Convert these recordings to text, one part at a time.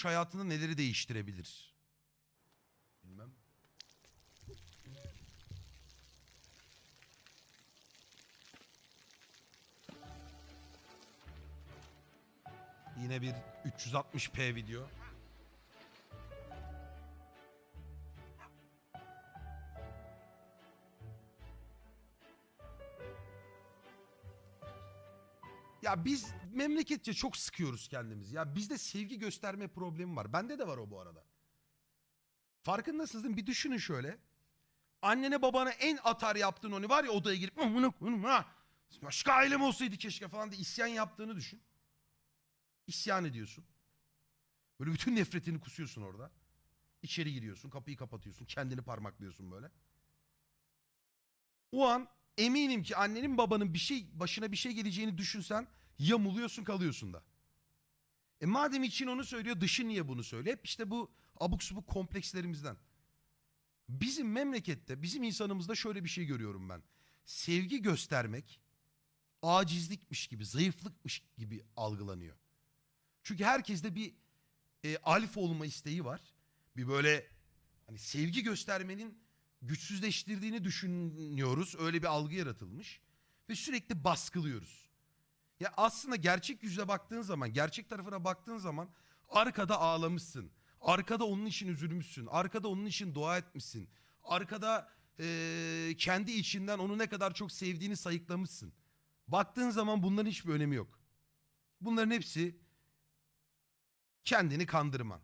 kurtuluş hayatında neleri değiştirebilir? Bilmem. Yine bir 360p video. Ya biz memleketçe çok sıkıyoruz kendimizi. Ya bizde sevgi gösterme problemi var. Bende de var o bu arada. Farkındasınız değil mi? Bir düşünün şöyle. Annene babana en atar yaptığın onu var ya odaya girip amına koyayım ha. Başka ailem olsaydı keşke falan diye isyan yaptığını düşün. İsyan ediyorsun. Böyle bütün nefretini kusuyorsun orada. İçeri giriyorsun, kapıyı kapatıyorsun, kendini parmaklıyorsun böyle. O an eminim ki annenin babanın bir şey başına bir şey geleceğini düşünsen yamuluyorsun kalıyorsun da. E madem için onu söylüyor dışı niye bunu söylüyor? Hep işte bu abuk subuk komplekslerimizden. Bizim memlekette, bizim insanımızda şöyle bir şey görüyorum ben. Sevgi göstermek acizlikmiş gibi, zayıflıkmış gibi algılanıyor. Çünkü herkeste bir e, alfa olma isteği var. Bir böyle hani sevgi göstermenin güçsüzleştirdiğini düşünüyoruz. Öyle bir algı yaratılmış. Ve sürekli baskılıyoruz. Ya aslında gerçek yüzle baktığın zaman, gerçek tarafına baktığın zaman arkada ağlamışsın. Arkada onun için üzülmüşsün. Arkada onun için dua etmişsin. Arkada eee, kendi içinden onu ne kadar çok sevdiğini sayıklamışsın. Baktığın zaman bunların hiçbir önemi yok. Bunların hepsi kendini kandırman.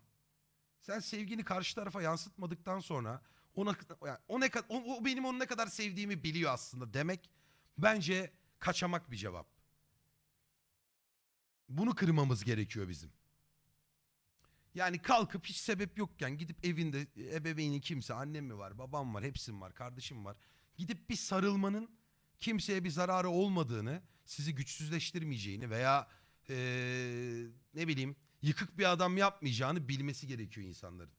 Sen sevgini karşı tarafa yansıtmadıktan sonra ona yani o ne o, o benim onu ne kadar sevdiğimi biliyor aslında demek bence kaçamak bir cevap. Bunu kırmamız gerekiyor bizim. Yani kalkıp hiç sebep yokken gidip evinde ebeveynin kimse annem mi var babam var hepsim var kardeşim var. Gidip bir sarılmanın kimseye bir zararı olmadığını sizi güçsüzleştirmeyeceğini veya eee, ne bileyim yıkık bir adam yapmayacağını bilmesi gerekiyor insanların.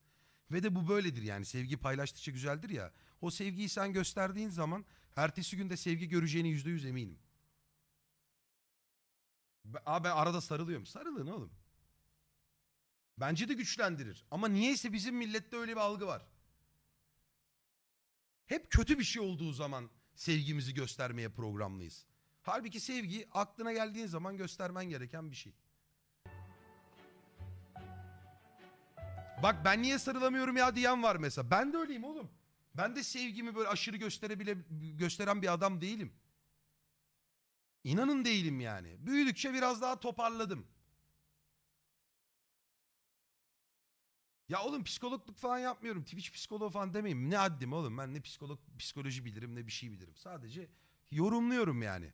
Ve de bu böyledir yani sevgi paylaştıkça güzeldir ya. O sevgiyi sen gösterdiğin zaman ertesi günde sevgi göreceğini yüzde yüz eminim. Aa ben arada sarılıyorum. Sarılın oğlum. Bence de güçlendirir. Ama niyeyse bizim millette öyle bir algı var. Hep kötü bir şey olduğu zaman sevgimizi göstermeye programlıyız. Halbuki sevgi aklına geldiğin zaman göstermen gereken bir şey. Bak ben niye sarılamıyorum ya diyen var mesela. Ben de öyleyim oğlum. Ben de sevgimi böyle aşırı gösterebile gösteren bir adam değilim. İnanın değilim yani. Büyüdükçe biraz daha toparladım. Ya oğlum psikologluk falan yapmıyorum. Twitch psikoloğu falan demeyeyim. Ne haddim oğlum. Ben ne psikolog, psikoloji bilirim ne bir şey bilirim. Sadece yorumluyorum yani.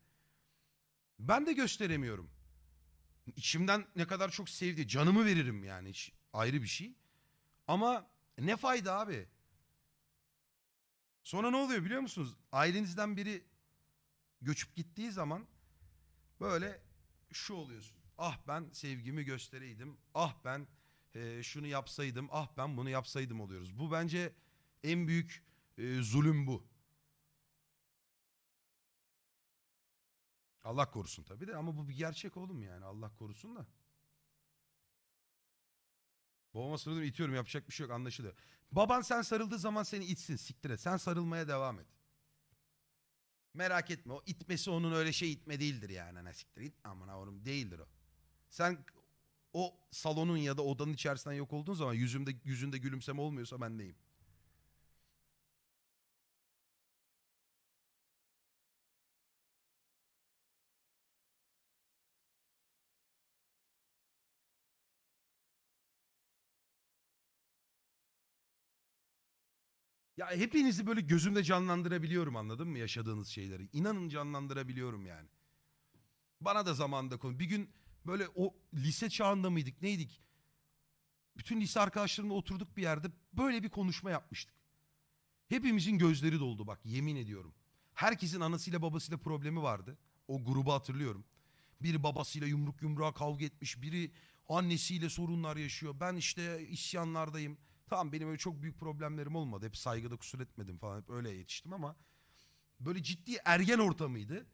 Ben de gösteremiyorum. İçimden ne kadar çok sevdi. Canımı veririm yani. Hiç ayrı bir şey. Ama ne fayda abi? Sonra ne oluyor biliyor musunuz? Ailenizden biri göçüp gittiği zaman böyle şu oluyorsun. Ah ben sevgimi göstereydim. Ah ben e, şunu yapsaydım. Ah ben bunu yapsaydım oluyoruz. Bu bence en büyük e, zulüm bu. Allah korusun tabii de ama bu bir gerçek oğlum yani. Allah korusun da. Babama sarılıyorum itiyorum yapacak bir şey yok anlaşılıyor. Baban sen sarıldığı zaman seni itsin siktir et. Sen sarılmaya devam et. Merak etme o itmesi onun öyle şey itme değildir yani. Hani siktir it amına oğlum değildir o. Sen o salonun ya da odanın içerisinden yok olduğun zaman yüzümde yüzünde gülümseme olmuyorsa ben neyim? Ya hepinizi böyle gözümde canlandırabiliyorum anladın mı yaşadığınız şeyleri. İnanın canlandırabiliyorum yani. Bana da zamanda konu. Bir gün böyle o lise çağında mıydık neydik? Bütün lise arkadaşlarımla oturduk bir yerde böyle bir konuşma yapmıştık. Hepimizin gözleri doldu bak yemin ediyorum. Herkesin anasıyla babasıyla problemi vardı. O grubu hatırlıyorum. Biri babasıyla yumruk yumruğa kavga etmiş. Biri annesiyle sorunlar yaşıyor. Ben işte isyanlardayım. Tamam benim öyle çok büyük problemlerim olmadı. Hep saygıda kusur etmedim falan. Hep öyle yetiştim ama böyle ciddi ergen ortamıydı.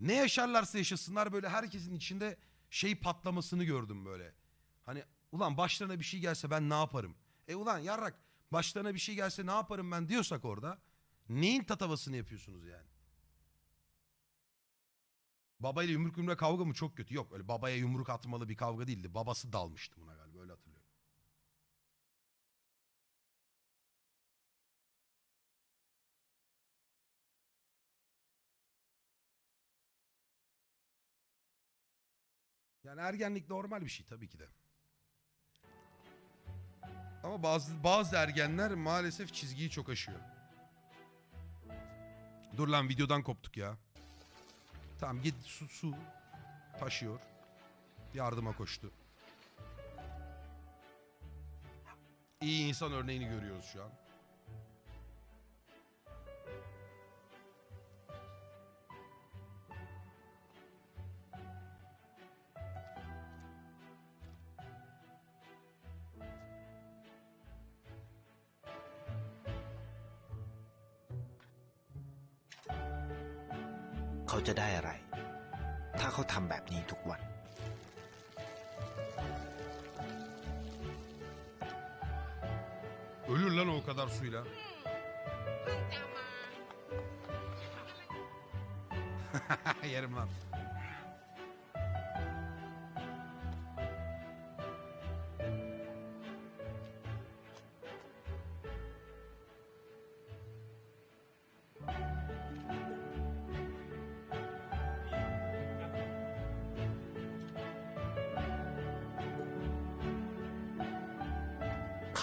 Ne yaşarlarsa yaşasınlar böyle herkesin içinde şey patlamasını gördüm böyle. Hani ulan başlarına bir şey gelse ben ne yaparım? E ulan yarrak başlarına bir şey gelse ne yaparım ben diyorsak orada neyin tatavasını yapıyorsunuz yani? Babayla yumruk yumruğa kavga mı çok kötü? Yok öyle babaya yumruk atmalı bir kavga değildi. Babası dalmıştı buna galiba öyle hatırlıyorum. Yani ergenlik normal bir şey tabii ki de. Ama bazı bazı ergenler maalesef çizgiyi çok aşıyor. Dur lan videodan koptuk ya. Tamam git su su taşıyor. Yardıma koştu. İyi insan örneğini görüyoruz şu an. " เขาจะได้อะไร ถ้าเขาทำแบบนี้ทุกวัน Ölür lan o kadar suyla. เพิ่งจะมา Yerim lan. "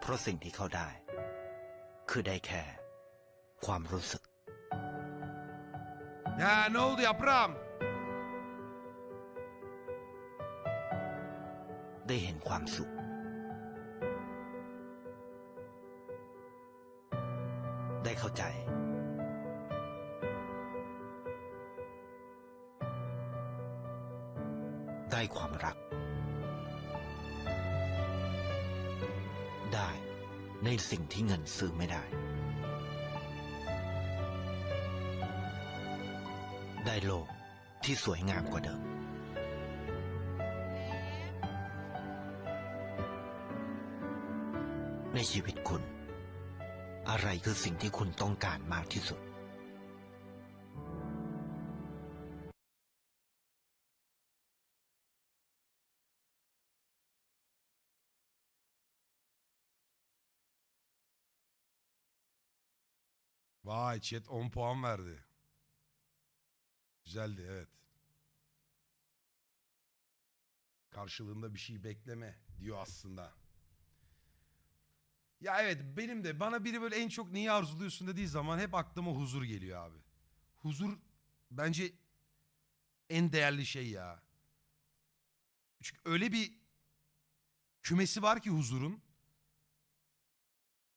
เพราะสิ่งที่เขาได้ คือได้แค่ ความรู้สึก Ya ne oldu yaprağım? ได้เห็นความสุข ได้เข้าใจ ได้ความรัก ได้ในสิ่งที่เงินซื้อไม่ได้ ได้โลกที่สวยงามกว่าเดิม ในชีวิตคุณ อะไรคือสิ่งที่คุณต้องการมากที่สุด Vay chat 10 puan verdi. Güzeldi evet. Karşılığında bir şey bekleme diyor aslında. Ya evet benim de bana biri böyle en çok neyi arzuluyorsun dediği zaman hep aklıma huzur geliyor abi. Huzur bence en değerli şey ya. Çünkü öyle bir kümesi var ki huzurun.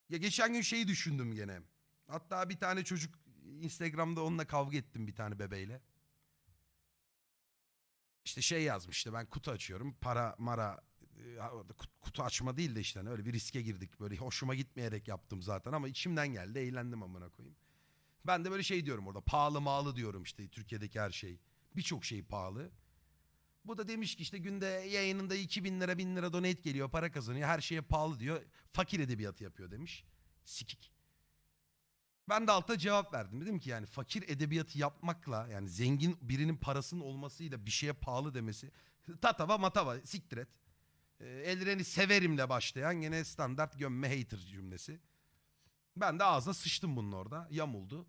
Ya geçen gün şeyi düşündüm gene. Hatta bir tane çocuk Instagram'da onunla kavga ettim bir tane bebeğiyle. İşte şey yazmış işte ben kutu açıyorum. Para mara e, kutu açma değil de işte hani öyle bir riske girdik. Böyle hoşuma gitmeyerek yaptım zaten ama içimden geldi. Eğlendim amına koyayım. Ben de böyle şey diyorum orada pahalı mağlı diyorum işte Türkiye'deki her şey. Birçok şey pahalı. Bu da demiş ki işte günde yayınında 2000 lira 1000 lira donate geliyor para kazanıyor. Her şeye pahalı diyor. Fakir edebiyatı yapıyor demiş. Sikik. Ben de alta cevap verdim. Dedim ki yani fakir edebiyatı yapmakla yani zengin birinin parasının olmasıyla bir şeye pahalı demesi tatava matava siktir et. Ee, Elreni severimle başlayan gene standart gömme hater cümlesi. Ben de ağzına sıçtım bunun orada. Yamuldu.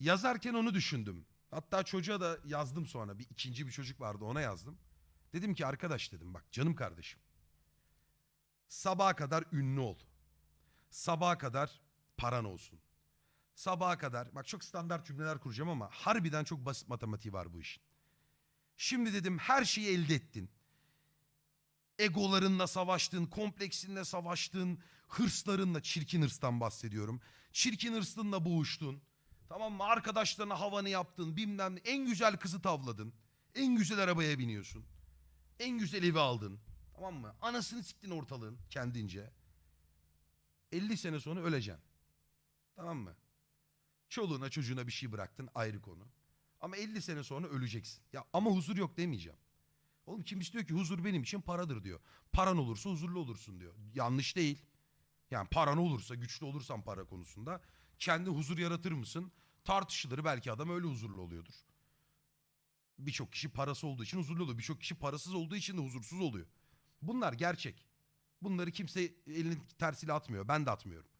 Yazarken onu düşündüm. Hatta çocuğa da yazdım sonra. Bir ikinci bir çocuk vardı ona yazdım. Dedim ki arkadaş dedim bak canım kardeşim. Sabaha kadar ünlü ol. Sabaha kadar paran olsun. Sabaha kadar bak çok standart cümleler kuracağım ama harbiden çok basit matematiği var bu işin. Şimdi dedim her şeyi elde ettin. Egolarınla savaştın, kompleksinle savaştın, hırslarınla, çirkin hırstan bahsediyorum. Çirkin hırsınla boğuştun. Tamam mı? Arkadaşlarına havanı yaptın, bilmem ne. En güzel kızı tavladın. En güzel arabaya biniyorsun. En güzel evi aldın. Tamam mı? Anasını siktin ortalığın kendince. 50 sene sonra öleceksin. Tamam mı? Çoluğuna çocuğuna bir şey bıraktın ayrı konu. Ama 50 sene sonra öleceksin. Ya ama huzur yok demeyeceğim. Oğlum kimisi diyor ki huzur benim için paradır diyor. Paran olursa huzurlu olursun diyor. Yanlış değil. Yani paran olursa, güçlü olursan para konusunda kendi huzur yaratır mısın? Tartışılır. Belki adam öyle huzurlu oluyordur. Birçok kişi parası olduğu için huzurlu oluyor. Birçok kişi parasız olduğu için de huzursuz oluyor. Bunlar gerçek. Bunları kimse elinin tersiyle atmıyor. Ben de atmıyorum.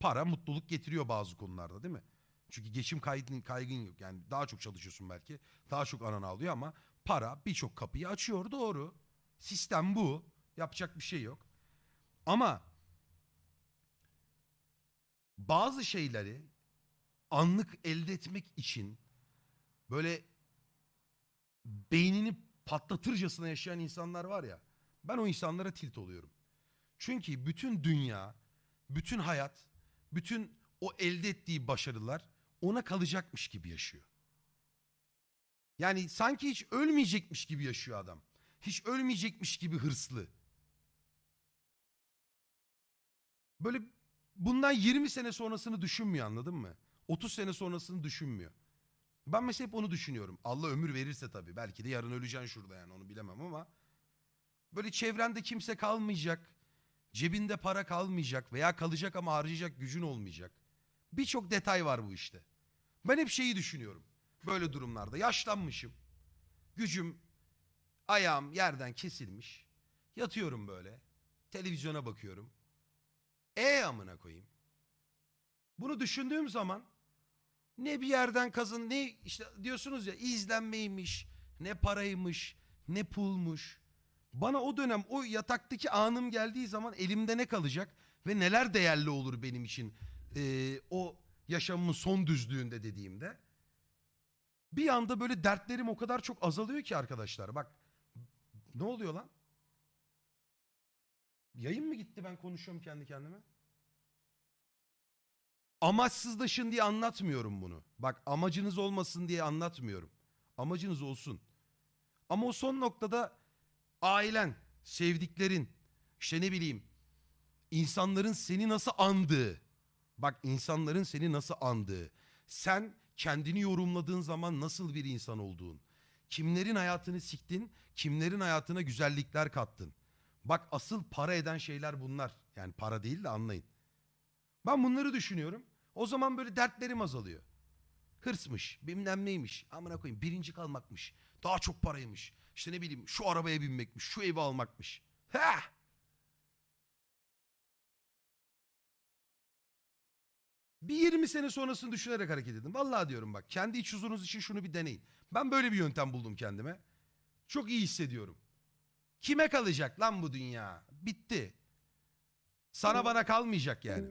Para mutluluk getiriyor bazı konularda değil mi? Çünkü geçim kaygın, kaygın yok. Yani daha çok çalışıyorsun belki. Daha çok anan alıyor ama para birçok kapıyı açıyor doğru. Sistem bu. Yapacak bir şey yok. Ama bazı şeyleri anlık elde etmek için böyle beynini patlatırcasına yaşayan insanlar var ya. Ben o insanlara tilt oluyorum. Çünkü bütün dünya, bütün hayat, bütün o elde ettiği başarılar ona kalacakmış gibi yaşıyor. Yani sanki hiç ölmeyecekmiş gibi yaşıyor adam. Hiç ölmeyecekmiş gibi hırslı. Böyle bundan 20 sene sonrasını düşünmüyor anladın mı? 30 sene sonrasını düşünmüyor. Ben mesela hep onu düşünüyorum. Allah ömür verirse tabii. Belki de yarın öleceksin şurada yani onu bilemem ama. Böyle çevrende kimse kalmayacak. Cebinde para kalmayacak veya kalacak ama harcayacak gücün olmayacak. Birçok detay var bu işte. Ben hep şeyi düşünüyorum. Böyle durumlarda yaşlanmışım. Gücüm ayağım yerden kesilmiş. Yatıyorum böyle. Televizyona bakıyorum. E amına koyayım. Bunu düşündüğüm zaman ne bir yerden kazın ne işte diyorsunuz ya izlenmeymiş, ne paraymış, ne pulmuş. Bana o dönem o yataktaki anım geldiği zaman elimde ne kalacak ve neler değerli olur benim için ee, o yaşamımın son düzlüğünde dediğimde. Bir anda böyle dertlerim o kadar çok azalıyor ki arkadaşlar. Bak ne oluyor lan? Yayın mı gitti ben konuşuyorum kendi kendime? Amaçsızlaşın diye anlatmıyorum bunu. Bak amacınız olmasın diye anlatmıyorum. Amacınız olsun. Ama o son noktada ailen, sevdiklerin, işte ne bileyim insanların seni nasıl andığı. Bak insanların seni nasıl andığı. Sen kendini yorumladığın zaman nasıl bir insan olduğun. Kimlerin hayatını siktin, kimlerin hayatına güzellikler kattın. Bak asıl para eden şeyler bunlar. Yani para değil de anlayın. Ben bunları düşünüyorum. O zaman böyle dertlerim azalıyor. Hırsmış, bilmem neymiş, amına koyayım birinci kalmakmış, daha çok paraymış, işte ne bileyim şu arabaya binmekmiş, şu evi almakmış. Heh! Bir 20 sene sonrasını düşünerek hareket edin. Vallahi diyorum bak kendi iç huzurunuz için şunu bir deneyin. Ben böyle bir yöntem buldum kendime. Çok iyi hissediyorum. Kime kalacak lan bu dünya? Bitti. Sana bana kalmayacak yani.